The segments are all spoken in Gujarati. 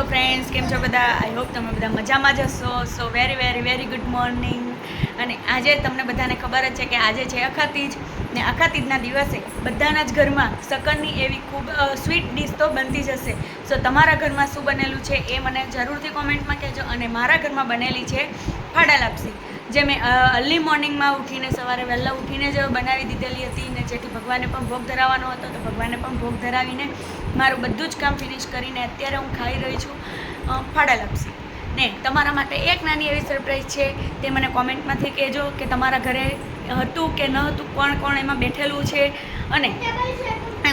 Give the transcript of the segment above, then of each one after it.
હેલો ફ્રેન્ડ્સ કેમ છો બધા? આઈ હોપ તમે બધા મજામાં જ હશો. So very very very good morning અને આજે તમને બધાને ખબર જ છે કે આજે છે અખાતીજ ને અખાતીજના દિવસે બધાના જ ઘરમાં સકનની એવી ખૂબ સ્વીટ ડીશ તો બનતી જ હશે. સો તમારા ઘરમાં શું બનેલું છે એ મને જરૂરથી કોમેન્ટમાં કહેજો અને મારા ઘરમાં બનેલી છે ફાડા લાપસી. જે મેં અર્લી મોર્નિંગમાં ઉઠીને સવારે વહેલા ઉઠીને જ બનાવી દીધેલી હતી ને જેથી ભગવાનને પણ ભોગ ધરાવવાનો હતો તો ભગવાનને પણ ભોગ ધરાવીને મારું બધું જ કામ ફિનિશ કરીને અત્યારે હું ખાઈ રહી છું ફાડા લાપસી. ને તમારા માટે એક નાની એવી સરપ્રાઈઝ છે, તે મને કોમેન્ટમાંથી કહેજો કે તમારા ઘરે હતું કે ન હતું, કોણ કોણ એમાં બેઠેલું છે અને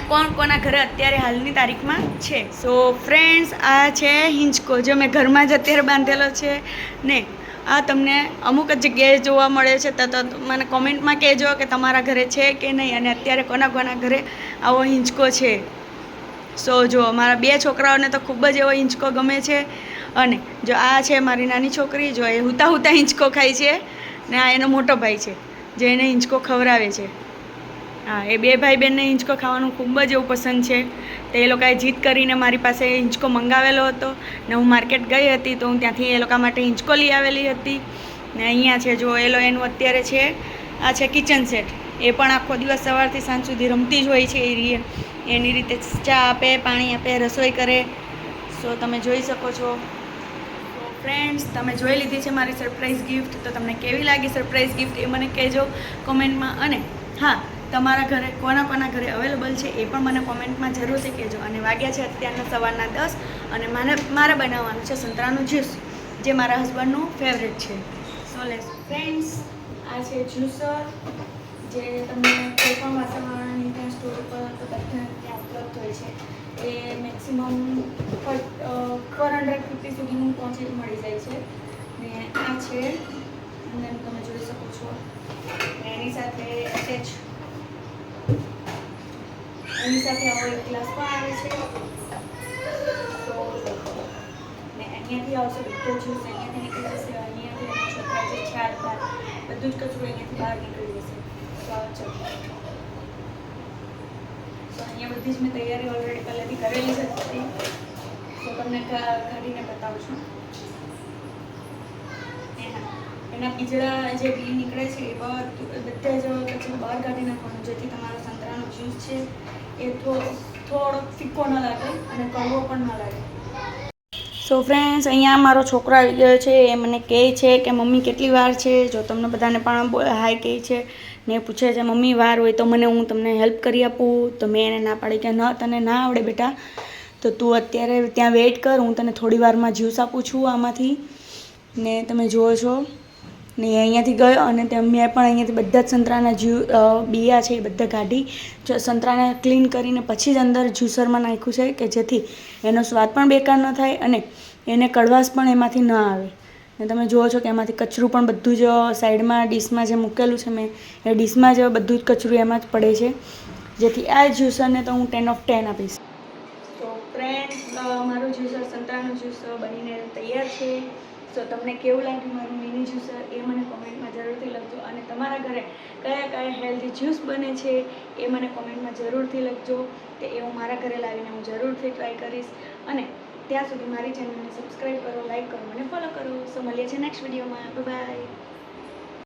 કોણ કોના ઘરે અત્યારે હાલની તારીખમાં છે. સો ફ્રેન્ડ્સ આ છે હિંચકો, જે મેં ઘરમાં જ અત્યારે બાંધેલો છે ને આ તમને અમુક જ જગ્યાએ જોવા મળે છે, તો મને કોમેન્ટમાં કહેજો કે તમારા ઘરે છે કે નહીં અને અત્યારે કોના કોના ઘરે આવો હિંચકો છે. સો જો મારા બે છોકરાઓને તો ખૂબ જ એવો હિંચકો ગમે છે અને જો આ છે મારી નાની છોકરી, જો એ હુતા હુતા હિંચકો ખાય છે ને આ એનો મોટો ભાઈ છે, જે એને હિંચકો ખવડાવે છે. હા, એ બે ભાઈ બહેનને હિંચકો ખાવાનું ખૂબ જ એવું પસંદ છે. તો એ લોકોએ જીત કરીને મારી પાસે હિંચકો મંગાવેલો હતો ને હું માર્કેટ ગઈ હતી તો હું ત્યાંથી એ લોકો માટે હિંચકો લઈ આવેલી હતી. ને અહીંયા છે, જો એ લો એનું અત્યારે છે, આ છે કિચન સેટ એ પણ આખો દિવસ સવારથી સાંજ સુધી રમતી જ હોય છે એ રીએ. એની રીતે ચા આપે, પાણી આપે, રસોઈ કરે. સો તમે જોઈ શકો છો. ફ્રેન્ડ્સ તમે જોઈ લીધી છે મારી સરપ્રાઈઝ ગિફ્ટ તો તમને કેવી લાગી સરપ્રાઈઝ ગિફ્ટ એ મને કહેજો કોમેન્ટમાં. અને હા, તમારા ઘરે કોના કોના ઘરે અવેલેબલ છે એ પણ મને કોમેન્ટમાં જરૂરથી કહેજો. અને વાગ્યા છે અત્યારના સવારના દસ અને મારે મારે બનાવવાનું છે સંતરાનું જ્યુસ, જે મારા હસબન્ડનું ફેવરેટ છે. સો લેસ ફ્રેન્ડ્સ આ છે જ્યુસર જે તમને કોઈ પણ વાસણવાળાની ત્યાં સ્ટોર ઉપર તો બધા ત્યાં ઉપલબ્ધ હોય છે. એ મેક્સિમમ ફોર હંડ્રેડ ફિફ્ટી સુધીનું પહોંચી મળી જાય છે. ને આ છે. અંદર તમે જોઈ શકો છો. ને એની સાથે એટેચ એની સાથે આવો એક ગ્લાસ પણ આવે છે. તો ને અહીંયાથી આવશે બધો જ્યુસ અહીંયાથી નીકળી જશે, અહીંયાથી એના છોકરા જે છે બાર બધું જ કચરું અહીંયાથી બહાર નીકળી જશે. તો આવો તો અહીંયા બધી જ મેં તૈયારી ઓલરેડી પહેલાંથી કરેલી જ હતી. તો તમને કાઢીને બતાવું છું. એના બીજડા જે બી નીકળે છે એ બધું જ પછી બહાર કાઢી નાખવાનું, જેથી તમારો સંતરાનો જ્યુસ છે એ થોડો ફીકો ન લાગે અને કડવો પણ ન લાગે. સો ફ્રેન્ડ્સ અહીંયા મારો છોકરો આવી ગયો છે, એ મને કહે છે કે, મમ્મી, કેટલી વાર છે? જો તમને બધાને પણ હાય કહે છે ને પૂછે છે, મમ્મી, વાર હોય તો મને હું તમને હેલ્પ કરી આપું? તો મેં એને ના પાડી કે, ન, તને ના આવડે બેટા. તો તું અત્યારે ત્યાં વેઇટ કર, હું તને થોડી વારમાં જ્યુસ આપું છું આમાંથી. ને તમે જુઓ છો. ને અહીંયાથી ગયો અને મેં પણ અહીંયાથી બધા જ સંતરાના જ્યુ બિયા છે એ બધા કાઢી. સંતરાને ક્લીન કરીને પછી જ અંદર જ્યુસરમાં નાખ્યું છે કે જેથી એનો સ્વાદ પણ બેકાર ન થાય અને એને કડવાશ પણ એમાંથી ન આવે. ને તમે જુઓ છો કે એમાંથી કચરું પણ બધું જ સાઈડમાં ડીશમાં જે મૂકેલું છે મેં, એ ડીશમાં જ બધું જ કચરું એમાં જ પડે છે. જેથી આ જ્યુસરને તો હું ટેન ઓફ ટેન આપીશ. મારું જ્યુસર સંતરાનું જ્યુસ બનીને તૈયાર છે. સો તમને કેવું લાગ્યું મારું મિની જ્યુસર એ મને કોમેન્ટમાં જરૂરથી લખજો. અને તમારા ઘરે કયા કયા હેલ્ધી જ્યુસ બને છે એ મને કોમેન્ટમાં જરૂરથી લખજો. તે એ હું મારા ઘરે લાવીને હું જરૂરથી ટ્રાય કરીશ. અને ત્યાં સુધી મારી ચેનલને સબસ્ક્રાઈબ કરો લાઈક કરો અને ફોલો કરો. સો મળીએ છીએ નેક્સ્ટ વિડીયોમાં બાય